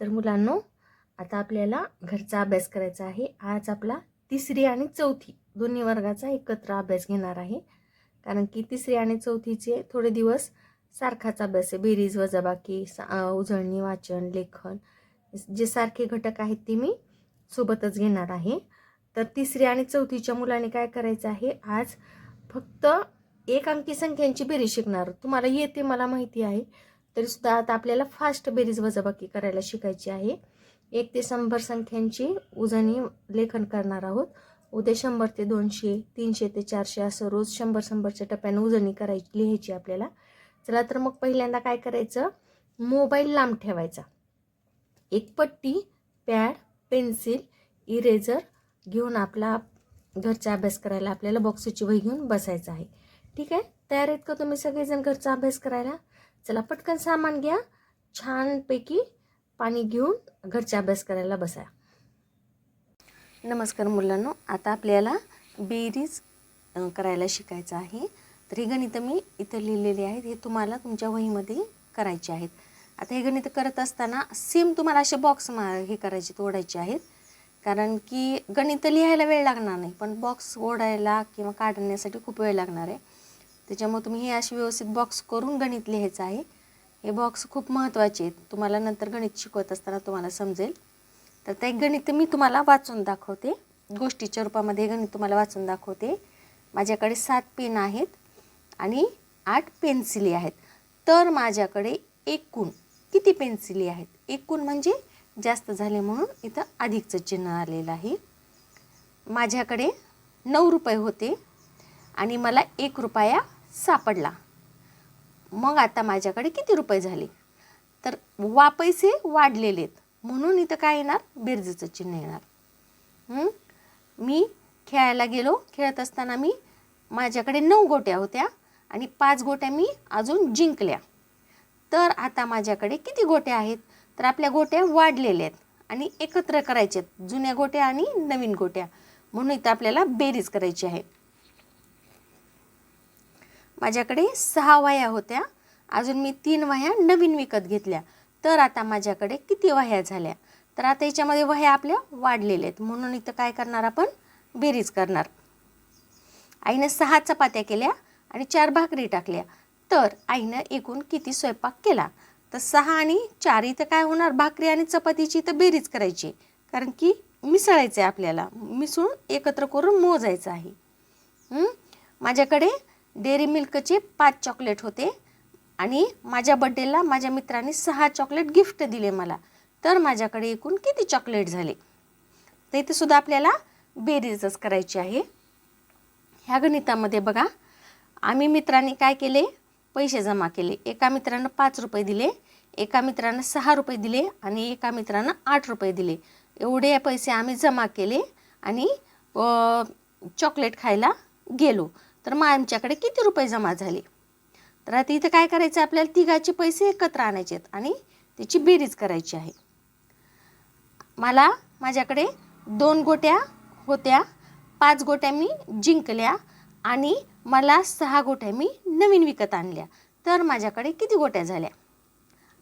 तर मुलांनो आता आपल्याला घरचा अभ्यास करायचा आहे. आज आपला तिसरी आणि चौथी दोन्ही वर्गाचा एकत्र अभ्यास घेणार आहे. कारण की तिसरी आणि चौथीचे थोडे दिवस सारखाच अभ्यास आहे. बेरीज वजाबाकी सा उजळणी वाचन लेखन जे सारखे घटक आहेत ते मी सोबतच घेणार आहे. तर तिसरी आणि चौथीच्या मुलाने काय करायचं आहे? आज फक्त एक अंकी संख्यांची बेरीज शिकणार. तुम्हाला येते मला माहिती आहे. तरीसुद्धा आता आपल्याला फास्ट बेरीज वजाबाकी करायला शिकायची आहे. एक ते शंभर संख्यांची उजनी लेखन करणार आहोत. उद्या शंभर ते दोनशे तीनशे ते चारशे असं रोज शंभर शंभरच्या टप्प्याने उजणी करायची लिहायची आपल्याला. चला तर मग पहिल्यांदा काय करायचं? मोबाईल लांब ठेवायचा. एक पट्टी पॅड पेन्सिल इरेझर घेऊन आपला घरचा अभ्यास करायला आपल्याला बॉक्सची वही घेऊन बसायचं आहे. ठीक आहे? तयार आहेत का तुम्ही सगळेजण घरचा अभ्यास करायला? चला पटकन सामान घ्या. छानपैकी पाणी घेऊन घरचा अभ्यास करायला बसा नमस्कार मुलांनो आता आपल्याला बेरीज करायला शिकायचं आहे. तर हे गणितं मी इथं लिहिलेले आहेत. हे तुम्हाला तुमच्या वहीमध्ये करायचे आहेत. आता हे गणित करत असताना सेम तुम्हाला असे बॉक्स मा हे करायचे तोडायचे आहेत. कारण की गणित लिहायला वेळ लागणार नाही पण बॉक्स ओढायला किंवा काढण्यासाठी खूप वेळ लागणार आहे. त्याच्यामुळे तुम्ही हे असे व्यवस्थित बॉक्स करून गणित लिहायचं आहे. हे बॉक्स खूप महत्त्वाचे आहेत. तुम्हाला नंतर गणित शिकवत असताना तुम्हाला समजेल. तर ते गणित मी तुम्हाला वाचून दाखवते. गोष्टीच्या रूपामध्ये गणित तुम्हाला वाचून दाखवते. माझ्याकडे सात पेन आहेत आणि आठ पेन्सिली आहेत. तर माझ्याकडे एकूण किती पेन्सिली आहेत? एकूण म्हणजे जास्त झाले म्हणून इथं अधिकचं चिन्ह आलेलं आहे. माझ्याकडे नऊ रुपये होते आणि मला एक रुपया सापडला. मग आता माझ्याकडे किती रुपये झाले? तर वा पैसे वाढलेले आहेत. म्हणून इथं काय येणार? बेरजेचं चिन्ह येणार. मी खेळायला गेलो. खेळत असताना मी माझ्याकडे नऊ गोट्या होत्या आणि पाच गोट्या मी अजून जिंकल्या. तर आता माझ्याकडे किती गोट्या आहेत? तर आपल्या गोट्या वाढलेल्या आहेत आणि एकत्र करायच्या आहेत. जुन्या गोट्या आणि नवीन गोट्या. म्हणून इथं आपल्याला बेरीज करायची आहे. माझ्याकडे सहा वह्या होत्या. अजून मी तीन वह्या नवीन विकत घेतल्या. तर आता माझ्याकडे किती वह्या झाल्या? तर आता याच्यामध्ये वह्या आपल्या वाढलेल्या आहेत. म्हणून इथं काय करणार आपण? बेरीज करणार. आईनं सहा चपात्या केल्या आणि चार भाकरी टाकल्या. तर आईनं एकूण किती स्वयंपाक केला? तर सहा आणि चार इथं काय होणार? भाकरी आणि चपातीची इथं बेरीज करायची. कारण की मिसळायचं आहे आपल्याला. मिसळून एकत्र करून मोजायचं आहे. माझ्याकडे डेअरी मिल्कचे पाच चॉकलेट होते. आणि माझ्या बड्डेला माझ्या मित्रांनी सहा चॉकलेट गिफ्ट दिले मला. तर माझ्याकडे एकूण किती चॉकलेट झाले? तर इथे सुद्धा आपल्याला बेरीजच करायची आहे. ह्या गणितामध्ये बघा. आम्ही मित्रांनी काय केले? पैसे जमा केले. एका मित्रानं पाच रुपये दिले एका मित्रानं सहा रुपये दिले आणि एका मित्रानं आठ रुपये दिले. एवढे पैसे आम्ही जमा केले आणि चॉकलेट खायला गेलो. तर मग आमच्याकडे किती रुपये जमा झाले? तर आता इथं काय करायचं? आपल्याला तिघाचे पैसे एकत्र आणायचे आहेत आणि त्याची बेरीज करायची आहे. मला माझ्याकडे दोन गोट्या होत्या पाच गोट्या मी जिंकल्या आणि मला सहा गोट्या मी नवीन विकत आणल्या. तर माझ्याकडे किती गोट्या झाल्या?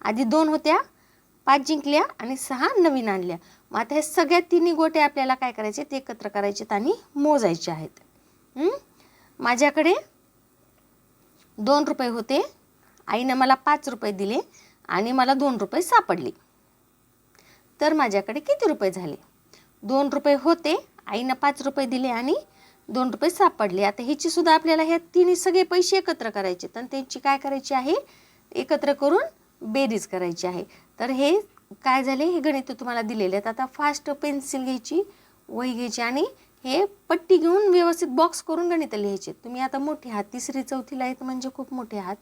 आधी दोन होत्या पाच जिंकल्या आणि सहा नवीन आणल्या. मग आता ह्या सगळ्या तिन्ही गोट्या आपल्याला काय करायचे? ते एकत्र करायचे आणि मोजायचे आहेत. हं? माझ्याकडे दोन रुपये होते. आईनं मला पाच रुपये दिले आणि मला दोन रुपये सापडले. तर माझ्याकडे किती रुपये झाले? दोन रुपये होते आईनं पाच रुपये दिले आणि दोन रुपये सापडले. आता ह्याची सुद्धा आपल्याला ह्या तिन्ही सगळे पैसे एकत्र करायचे तर त्यांची काय करायची आहे? एकत्र करून बेरीज करायची आहे. तर हे काय झाले? हे गणित तुम्हाला दिलेले आहेत. आता फास्ट पेन्सिल घ्यायची वही घ्यायची आणि हे पट्टी घेऊन व्यवस्थित बॉक्स करून गणित लिहायचे. तुम्ही आता मोठे आहात तिसरी चौथीला आहेत म्हणजे खूप मोठे आहात.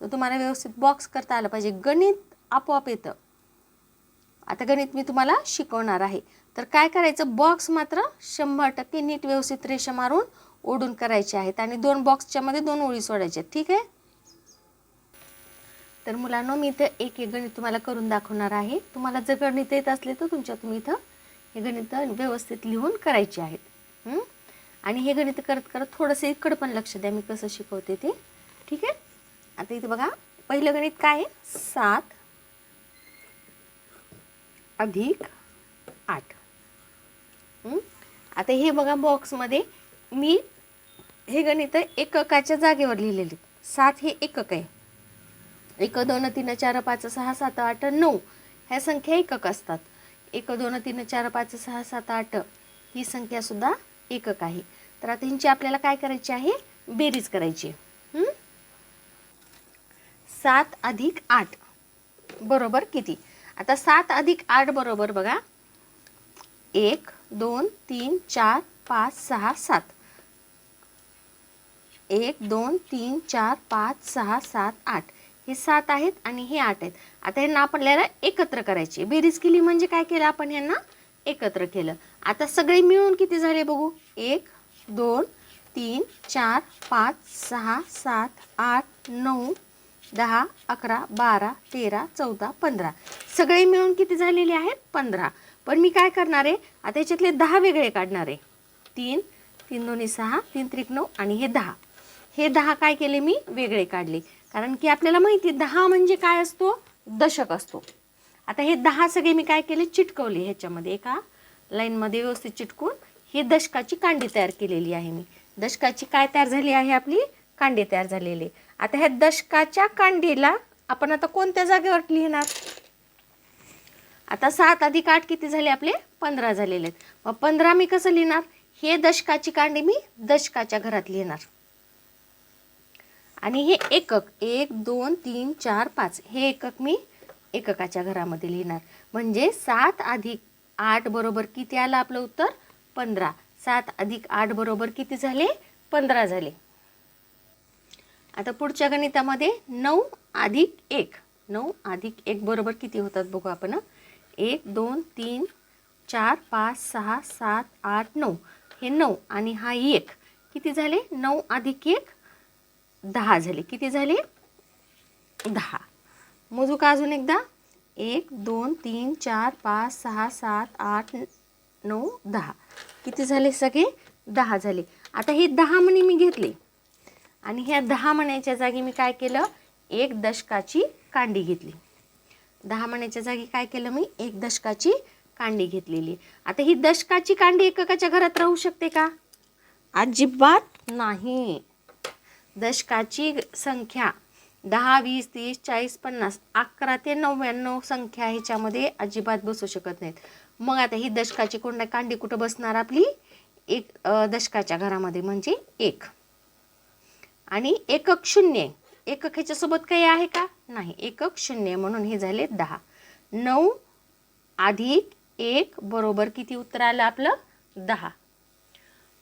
तर तुम्हाला व्यवस्थित बॉक्स करता आलं पाहिजे. गणित आपोआप येतं. आता गणित मी तुम्हाला शिकवणार आहे. तर काय करायचं? बॉक्स मात्र शंभर टक्के नीट व्यवस्थित रेषा मारून ओढून करायचे आहेत. आणि दोन बॉक्सच्या मध्ये दोन ओळी सोडायच्या आहेत. ठीक आहे? तर मुलांनो मी इथं एक एक गणित तुम्हाला करून दाखवणार आहे. तुम्हाला जर गणित येत असले तर तुमच्या तुम्ही इथं हे गणित व्यवस्थित लिहून करायचे आहेत. आणि हे गणित करत करत थोडंसं इकडं पण लक्ष द्या मी कसं शिकवते ते. ठीक आहे? आता इथं बघा पहिलं गणित काय आहे? सात अधिक आठ. आता हे बघा बॉक्समध्ये मी हे गणित एककाच्या जागेवर लिहिलेले. सात हे एकक आहे. एक दोन तीन चार पाच सहा सात आठ नऊ ह्या संख्या एकक असतात. एक दोन तीन चार पाच सहा सात आठ ही संख्या सुद्धा एकक आहे तर आता ह्यांची आपल्याला काय करायची आहे? बेरीज करायची सात अधिक आठ. बरोबर किती? आता सात अधिक आठ बरोबर बघा. एक दोन तीन चार पाच सहा सात. एक दोन तीन चार पाच सहा सात आठ. हे सात आहेत आणि हे आठ आहेत. आता यांना आपल्याला एकत्र करायचे बेरीज केली म्हणजे काय केलं आपण यांना एकत्र केलं. आता सगळे मिळून किती झाले बघू? एक दोन तीन चार पाच सहा सात आठ नऊ दहा अकरा बारा तेरा चौदा पंधरा. सगळे मिळून किती झालेले आहेत? पंधरा. पण मी काय करणार आहे? आता याच्यातले दहा वेगळे काढणार आहे. तीन तीन दोन्ही सहा तीन त्रिक नऊ आणि हे दहा. हे दहा काय केले मी? वेगळे काढले. कारण की आपल्याला माहिती आहे दहा म्हणजे काय असतो? दशक असतो. आता हे दहा सगळे मी काय केले? चिटकवले ह्याच्यामध्ये. एका लाईनमध्ये व्यवस्थित चिटकून ही दशकाची कांडी तयार केलेली आहे मी. दशकाची काय तयार झाली आहे आपली? कांडी तयार झालेली. आता ह्या दशकाच्या कांडीला आपण आता कोणत्या जागेवर लिहिणार? आता सात अधिक आठ किती झाले आपले? पंधरा झालेले आहेत. मग पंधरा मी कसं लिहिणार? हे दशकाची कांडी मी दशकाच्या घरात लिहिणार. आणि हे एकक एक दोन तीन चार पाच हे एकक मी एककाच्या घरामध्ये लिहिणार. म्हणजे सात अधिक आठ बरोबर किती आलं आपलं उत्तर? पंधरा. सात अधिक आठ बरोबर किती झाले? पंधरा झाले. आता पुढच्या गणितामध्ये नऊ अधिक एक. नऊ अधिक एक बरोबर किती होतात बघू आपण एक दोन तीन चार पाच सहा सात आठ नऊ. हे नऊ आणि हा एक. किती झाले? नऊ अधिक एक दहा झाले. किती झाले? दहा. मोजू का अजून एकदा? एक दोन तीन चार पाच सहा सात आठ नऊ दहा. किती झाले सगळे? दहा झाले. आता हे दहा मणी मी घेतले. आणि ह्या दहा म्हण्याच्या जागी मी काय केलं? एक दशकाची कांडी घेतली. दहा म्हण्याच्या जागी काय केलं मी? एक दशकाची कांडी घेतलेली. आता ही दशकाची कांडी एककाच्या घरात राहू शकते का? अजिबात नाही. दशकाची संख्या दहा वीस तीस चाळीस पन्नास अकरा ते नव्याण्णव संख्या ह्याच्यामध्ये अजिबात बसू शकत नाहीत. मग आता ही दशकाची कोणत्या कांडी कुठं बसणार आपली? एक दशकाच्या घरामध्ये म्हणजे एक. आणि एकक शून्य. एकक ह्याच्यासोबत काही आहे का? नाही. एकक शून्य म्हणून हे झाले दहा. नऊ अधिक एक बरोबर किती उत्तर आलं आपलं? दहा.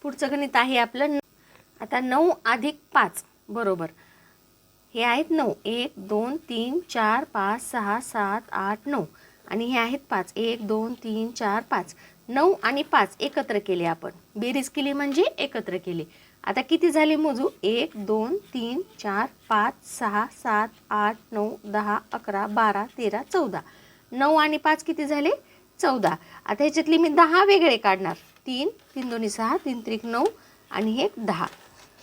पुढचं गणित आहे आपलं आता नऊ अधिक पाच बरोबर. हे आहेत नऊ. एक दोन तीन चार पाच सहा सात आठ नऊ. आणि हे आहेत पाच. एक दोन तीन चार पाच. नऊ आणि पाच एकत्र केले आपण. बेरीज केली म्हणजे एकत्र केले. आता किती झाले मोजू? एक दोन तीन चार पाच सहा सात आठ नऊ दहा अकरा बारा तेरा चौदा. नऊ आणि पाच किती झाले? चौदा. आता ह्याच्यातली मी दहा वेगळे काढणार. तीन तीन दोन्ही सहा तीन त्रिक नऊ आणि हे दहा.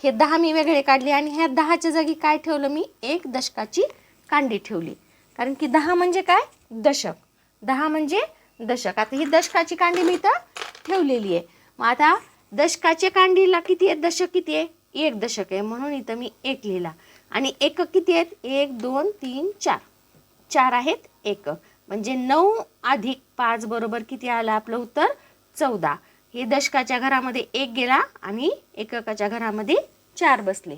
हे दहा मी वेगळे काढले आणि ह्या दहाच्या जागी काय ठेवलं मी? एक दशकाची कांडी ठेवली. कारण की दहा म्हणजे काय? दशक. दहा म्हणजे दशक. आता ही दशकाची कांडी मी इथं ठेवलेली आहे. मग आता दशकाच्या कांडीला किती आहे दशक किती आहे? एक दशक आहे. म्हणून इथं मी एक लिहिला. आणि एकक किती आहेत? एक दोन तीन चार. चार आहेत एकक. म्हणजे नऊ अधिक पाच बरोबर किती आलं? आपलं उत्तर चौदा. हे दशकाच्या घरामध्ये एक गेला आणि एककाच्या घरामध्ये चार बसले.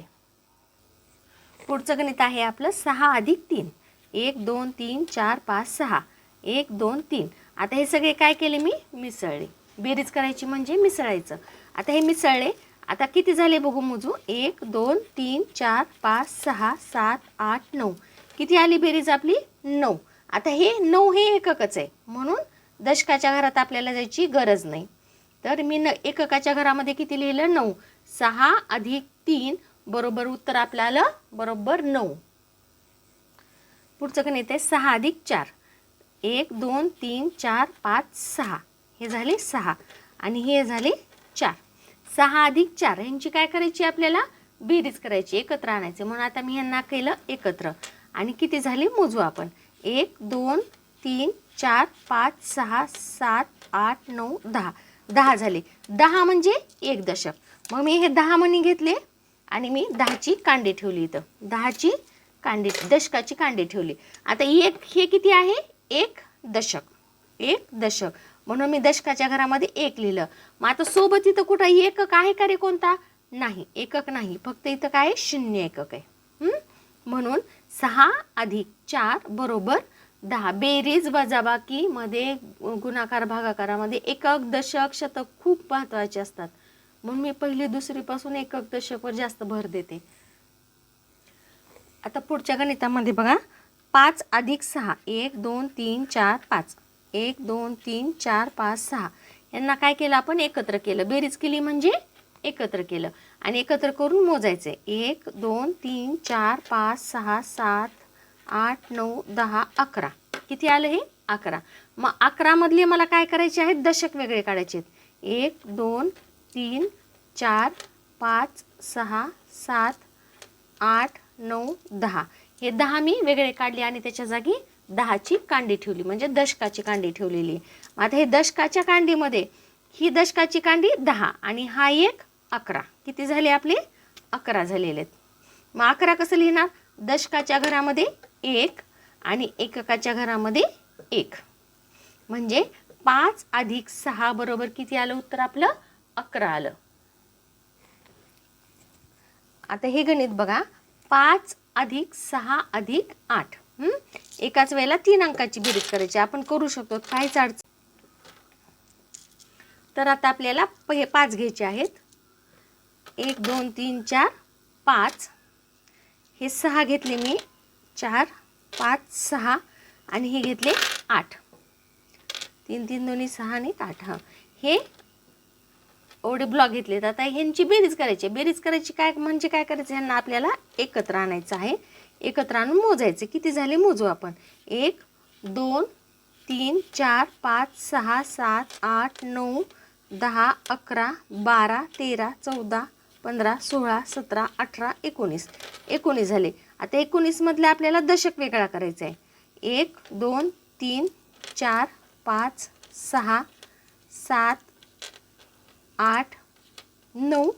पुढचं गणित आहे आपलं सहा अधिक तीन. एक दोन तीन चार पाच सहा. एक दोन तीन. आता हे सगळे काय केले मी? मिसळले. बेरीज करायची म्हणजे मिसळायचं. आता हे मिसळले. आता किती झाले बघू मोजू? एक दोन तीन चार पाच सहा सात आठ नऊ. किती आली बेरीज आपली? नऊ. आता हे नऊ हे एककच आहे. म्हणून दशकाच्या घरात आपल्याला जायची गरज नाही. तर मी न एककाच्या घरामध्ये किती लिहिलं? नऊ. सहा अधिक तीन बरोबर उत्तर आपल्याला बरोबर नऊ. पुढचं गणित आहे सहा अधिक चार. एक दोन तीन चार पाच सहा. हे झाले सहा. आणि हे झाले चार. सहा अधिक चार. ह्यांची काय करायची आपल्याला? बेरीज करायची एकत्र आणायचे. म्हणून आता मी ह्यांना केलं एकत्र. आणि किती झाले? मोजू आपण. एक दोन तीन चार पाच सहा सात आठ नऊ दहा. दहा झाले. दहा म्हणजे एक दशक. मग मी हे दहा मणी घेतले आणि मी दहाची कांडी ठेवली इथं. दहाची कांडी दशकाची कांडी ठेवली. आता एक हे किती आहे? एक दशक. एक दशक. म्हणून मी दशकाच्या घरामध्ये एक लिहिलं. मग आता सोबत इथं कुठं एकक आहे का रे कोणता? नाही एकक नाही. फक्त इथं काय? शून्य एकक आहे. म्हणून सहा अधिक चार बरोबर दहा बेरीज वजाबाकी मध्ये गुणाकार भागाकारामध्ये एकक दशक शतक खूप महत्त्वाचे असतात. म्हणून मी पहिली दुसरीपासून एकक दशकवर जास्त भर देते. आता पुढच्या गणितामध्ये बघा. पाच अधिक सहा एक दोन तीन चार पाच. एक दोन तीन चार पाच सहा. यांना काय केलं आपण? एकत्र केलं. बेरीज केली म्हणजे एकत्र केलं. आणि एकत्र करून मोजायचे एक दोन तीन चार पाच सहा सात आठ नऊ दहा अकरा. किती आलं हे? अकरा. मग अकरामधले मला काय करायचे आहेत? दशक वेगळे काढायचे आहेत. एक दोन तीन चार पाच सहा सात आठ नऊ दहा. हे दहा मी वेगळे काढले आणि त्याच्या जागी दहाची कांडी ठेवली. म्हणजे दशकाची कांडी ठेवलेली. आहे. आता हे दशकाच्या कांडीमध्ये ही दशकाची कांडी दहा आणि हा एक अकरा. किती झाले आपले? अकरा झालेले आहेत. मग अकरा कसं लिहिणार? दशकाच्या घरामध्ये एक आणि एककाच्या घरामध्ये एक. म्हणजे पाच अधिक सहा बरोबर किती आलं उत्तर आपलं? अकरा आलं. आता हे गणित बघा. पाच अधिक सहा अधिक आठ. एकाच वेळेला तीन अंकाची बेरीज करायची. आपण करू शकतो. काहीच अडचण तर आता आपल्याला हे पाच घ्यायचे आहेत. एक दोन तीन चार पाच. हे सहा घेतले मी. चार पाच सहा आणि हे घेतले आठ. तीन तीन दोन्ही सहा आणि आठ हां. हे एवढे ब्लॉक घेतलेत. आता ह्यांची बेरीज करायची आहे. बेरीज करायची काय म्हणजे काय करायचं? ह्यांना आपल्याला एकत्र आणायचं आहे. एकत्र आणून मोजायचे. किती झाले? मोजू आपण. एक दोन तीन चार पाच सहा सात आठ नऊ दहा अकरा बारा तेरा चौदा पंधरा सोळा सतरा अठरा एकोणीस. एकोणीस झाले. आता एकोणीसमधला आपल्याला दशक वेगळा करायचा आहे. एक दोन तीन चार पाच सहा सात आठ नऊ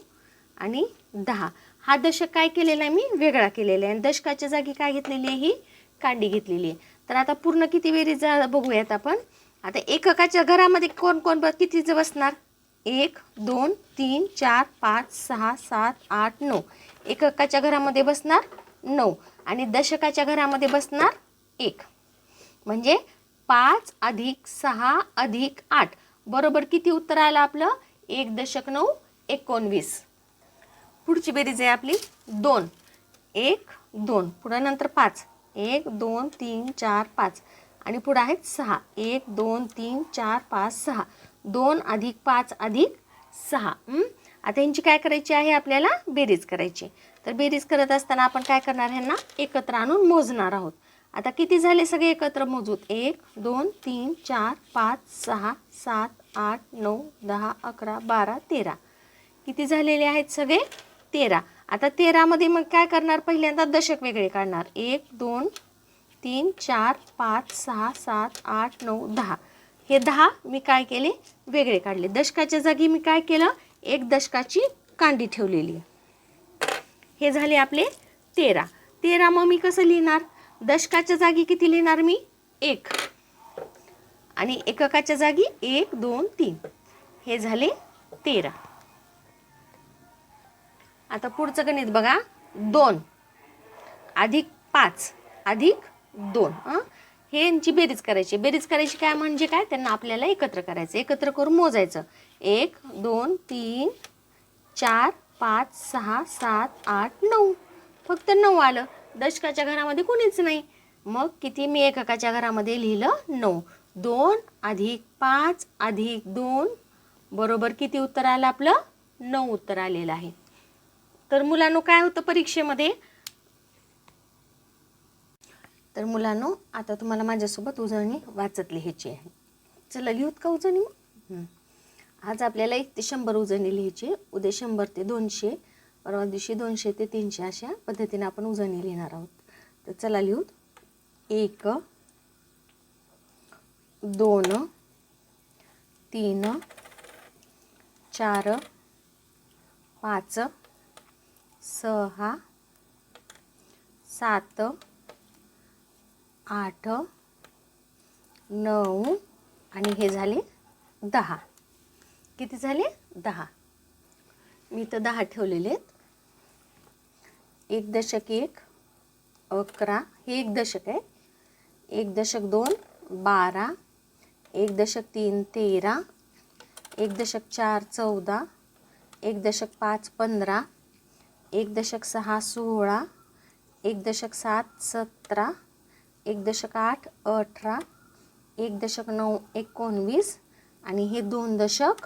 आणि दहा. हा दशक काय केलेला आहे मी? वेगळा केलेला आहे. आणि दशकाच्या जागी काय घेतलेली आहे? ही कांडी घेतलेली आहे. तर आता पूर्ण किती वेळी जा बघूयात आपण. आता एककाच्या घरामध्ये कोण कोण ब- कितीचं बसणार एक दोन तीन चार पाच सहा सात आठ नऊ. एककाच्या घरामध्ये बसणार नऊ. आणि दशकाच्या घरामध्ये बसणार एक. म्हणजे पाच अधिक सहा अधिक आठ. बरोबर किती उत्तर आलं आपलं? एक दशक नऊ एकोणवीस. पुढची बेरीज आहे आपली दोन. एक दोन. पुढं नंतर पाच. एक दोन तीन चार पाच. आणि पुढं आहेत सहा. एक दोन तीन चार पाच सहा. दोन अधिक पाच अधिक सहा. आता यांची काय करायची आहे? आपल्याला बेरीज करायची. तर बेरीज करत असताना आपण काय करणार ह्यांना? एकत्र आणून मोजणार आहोत. आता किती झाले सगळे एकत्र मोजूत? एक दोन तीन चार पाच सहा सात आठ नऊ दहा अकरा बारा तेरा. किती झालेले आहेत सगळे? तेरा. आता तेरामध्ये मग काय करणार? पहिल्यांदा दशक वेगळे काढणार. एक दोन तीन चार पाच सहा सात आठ नऊ दहा. हे दहा मी काय केले? वेगळे काढले. दशकाच्या जागी मी काय केलं? एक दशकाची कांडी ठेवलेली हे झाले आपले तेरा. तेरा मग मी कसं लिहिणार? दशकाच्या जागी किती लिहिणार मी? एक. आणि एककाच्या जागी एक दोन तीन. हे झाले तेरा. आता पुढचं गणित बघा. दोन. अधिक पाच. अधिक दोन हं? हे यांची बेरीज करायची. बेरीज करायची काय म्हणजे काय? त्यांना आपल्याला एकत्र करायचं. एकत्र करून मोजायचं. एक दोन तीन चार पाच सहा सात आठ नऊ. फक्त नऊ आलं. दशकाच्या घरामध्ये कोणीच नाही. मग किती मी एककाच्या घरामध्ये लिहिलं? नऊ. दोन अधिक पाच अधिक दोन. बरोबर किती उत्तर आलं आपलं? नऊ उत्तर आलेलं आहे. तर मुलांनो काय होतं परीक्षेमध्ये? तर मुलांनो आता तुम्हाला माझ्यासोबत उजळणी वाचत लिहायची आहे. चला लिहूत का उजळणी मग? आज आपल्याला एक ते शंभर उजळणी लिहायची उद्या शंभर ते दोनशे परवा दिवशी दोनशे ते तीनशे अशा पद्धतीने आपण उजळणी लिहिणार आहोत. तर चला लिहूत एक दोन तीन चार पाच सहा सात आठ नऊ आणि हे झाले दहा. किती झाले दहा मी तर दहा ठेवलेले आहेत एक दशक एक अकरा हे एक दशक आहे एक दशक दोन बारा एक दशक तीन तेरा एक दशक चार चौदा एक दशक पाच पंधरा एक दशक सहा सोळा एक दशक सात सतरा एक दशक आठ अठरा एक दशक नऊ एकोणवीस आणि हे दोन दशक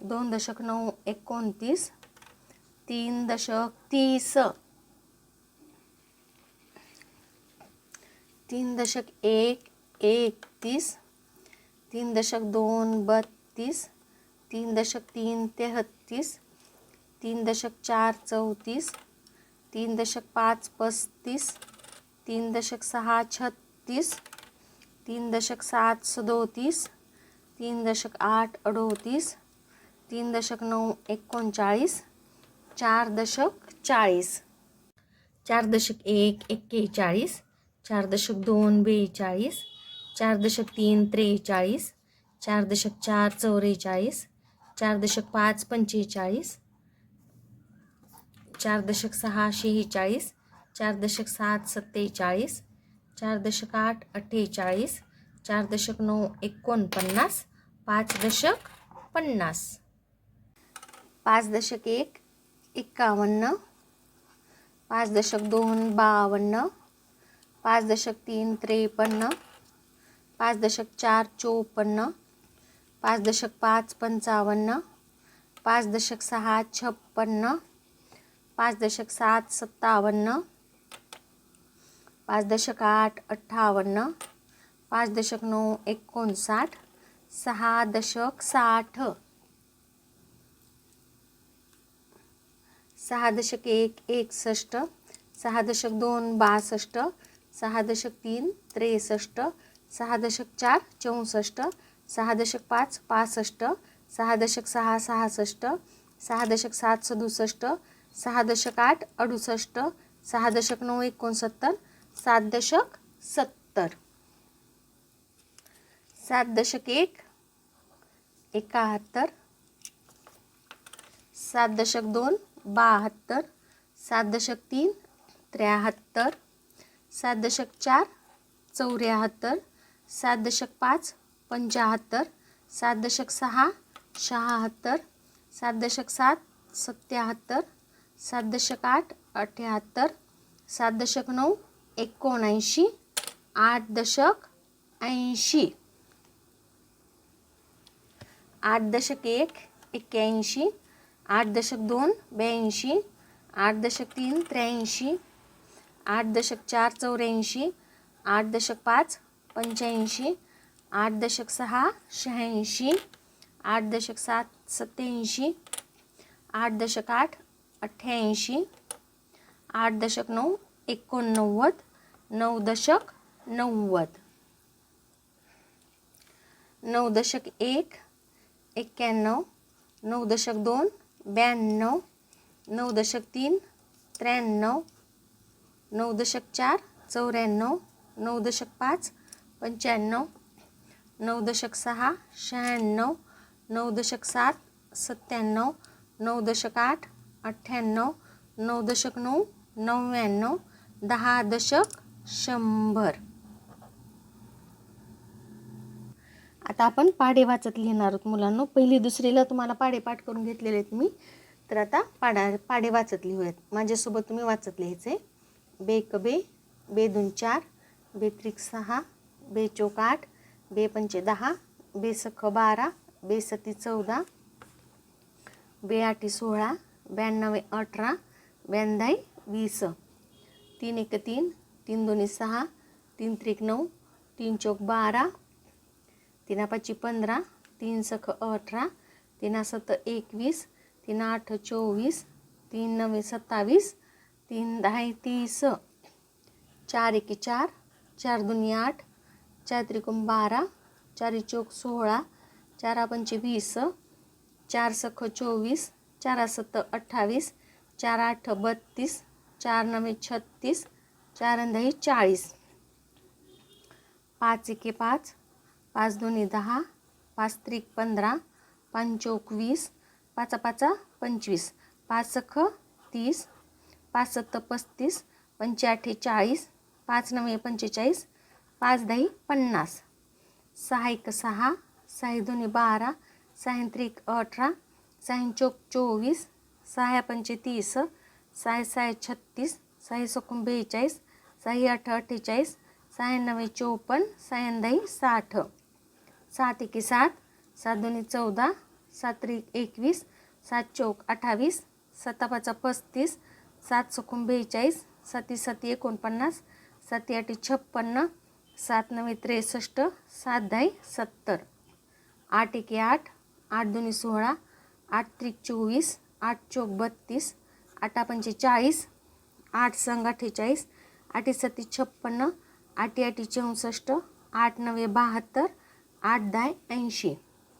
दोन दशक नऊ एकोणतीस तीन दशक तीस. तीन दशक एक एकतीस तीन दशक दोन बत्तीस तीन दशक तीन तेहत्तीस तीन दशक चार चौतीस तीन दशक पाच पस्तीस तीन दशक सहा छत्तीस तीन दशक सात सदोतीस तीन दशक आठ अडोतीस तीन दशक नऊ एकोणचाळीस चार दशक चाळीस चार दशक एक एक्केचाळीस चार दशक दोन बेचाळीस चार दशक तीन त्रेचाळीस चार दशक चार चौवेचाळीस चार दशक पाच पंचेचाळीस चार दशक सहा शेहेचाळीस चार दशक सात सत्तेचाळीस चार दशक आठ अठ्ठेचाळीस चार दशक नऊ एकोणपन्नास पाच दशक पन्नास पाच दशक एक एक्कावन्न. पाच दशक दोन बावन्न. पाच दशक तीन त्रेपन्न. पाच दशक चार चोपन्न. पाच दशक पाच पंचावन्न. पाच दशक सहा छप्पन्न. पाच दशक सात सत्तावन्न. पाच दशक आठ अठ्ठावन्न. पाच दशक नऊ एकोणसाठ. सहा दशक साठ. सहा दशक एक एकसष्ट सहा दशक दोन बासष्ट सहा दशक तीन त्रेसष्ट सहा दशक चार चौसष्ट सहा दशक पाच पासष्ट सहा दशक सहा सहासष्ट सहा दशक सात सदुसष्ट सहा दशक आठ अडुसष्ट सहा दशक नऊ एकोणसत्तर सात दशक सत्तर. सात दशक एक एकाहत्तर सात दशक दोन बहात्तर सात दशक तीन त्र्याहत्तर सात दशक चार चौऱ्याहत्तर सात दशक पाच पंच्याहत्तर सात दशक सहा शहात्तर सात दशक सात सत्याहत्तर सात दशक आठ अठ्याहत्तर सात दशक नऊ एकोणऐंशी आठ दशक ऐंशी. आठ दशक एक एक्क्याऐंशी आठ दशक दोन ब्याऐंशी. आठ दशक तीन त्र्याऐंशी. आठ दशक चार चौऱ्याऐंशी. आठ दशक पाच पंच्याऐंशी. आठ दशक सहा शहाऐंशी. आठ दशक सात सत्याऐंशी. आठ दशक आठ अठ्ठ्याऐंशी. आठ दशक नऊ एकोणनव्वद. नऊ दशक नव्वद. नऊ दशक एक एक्क्याण्णव. नऊ दशक दोन ब्याण्णव नऊ दशक तीन त्र्याण्णव नऊ दशक चार चौऱ्याण्णव नऊ दशक पाच पंच्याण्णव नऊ दशक सहा शहाण्णव नऊ दशक सात सत्त्याण्णव नऊ दशक आठ अठ्ठ्याण्णव नऊ दशक नऊ नव्याण्णव दहा दशक शंभर. आता आपण पाढे वाचत लिहिणार आहोत मुलांना. पहिली दुसरीला तुम्हाला पाढे पाठ करून घेतलेले आहेत मी. तर आता पाडा पाढे वाचत लिहूयात. माझ्यासोबत तुम्ही वाचत लिहायचे बेक बे बे दोन चार बेत्रिक सहा बे चोक आठ बे पंचे दहा बे सख बारा बे सती चौदा बे आठी सोळा ब्याण्णवे अठरा ब्याण्णव वीस. तीन एक तीन तीन दोन्ही सहा तीन त्रिक नऊ तीन चौक बारा तिना पाची पंधरा तीन सख अठरा तिना सत एकवीस तीन आठ चोवीस तीन नवे सत्तावीस तीन दहा तीस. चार एके चार चार दोन्ही आठ चार त्रिकोण बारा चारी चौक सोळा चारा पंचे वीस चार सख चोवीस चार सत्त अठ्ठावीस चार आठ बत्तीस चार नवे छत्तीस चार दही चाळीस. पाच एके पाच पाच दोन्ही दहा पाच त्रिक पंधरा पंचोक वीस पाचा पाचा पंचवीस पाच सख तीस पाच सत्त पस्तीस पंच्याठे चाळीस पाच नवे पंचेचाळीस पाच दही पन्नास सहा एक सहा सहा दोन्ही बारा सहा त्रिक अठरा सहा चौक चोवीस सहा पंचे तीस सहा सहा छत्तीस सहा सकून बेचाळीस सहा आठ अठ्ठेचाळीस सहा नव्वे चोपन्न सहा दही साठ सात एके सात सात दोन्ही चौदा सात त्रिक एकवीस सात चौक अठ्ठावीस सत्तापाचा पस्तीस सात सकून बेचाळीस साती साती एकोणपन्नास साती आठी छप्पन्न सात नवे त्रेसष्ट सात दही सत्तर. आठ एके आठ आठ दोन्ही सोळा आठ त्रिक चोवीस आठ चौक बत्तीस आठा पंचे चाळीस आठ संघ अठ्ठेचाळीस आठी सती छप्पन्न आठी आठी चौसष्ट आठ नवे बहात्तर आठ दहा ऐंशी.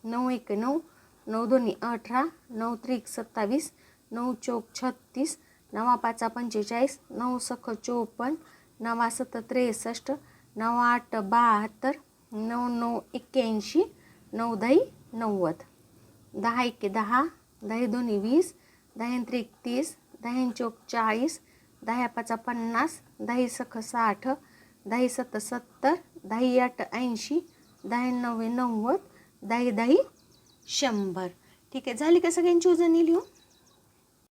नऊ एक नऊ नऊ दोन्ही अठरा नऊ त्रिक सत्तावीस नऊ चौक छत्तीस नवा पाचा पंचेचाळीस नऊ सख चोपन्न नवा सत त्रेसष्ट नऊ आठ बहात्तर नऊ नऊ एक्क्याऐंशी नऊ दही नव्वद. दहा एके दहा दहा दोन्ही वीस दहा त्रिक तीस दहा चौक चाळीस दहा पाचा पन्नास दही सख साठ दही सत सत्तर दही आठ ऐंशी दहा नव्वे नव्वद दाही दाही शंभर. ठीक आहे झाली का सगळ्यांची उजनी लिहून?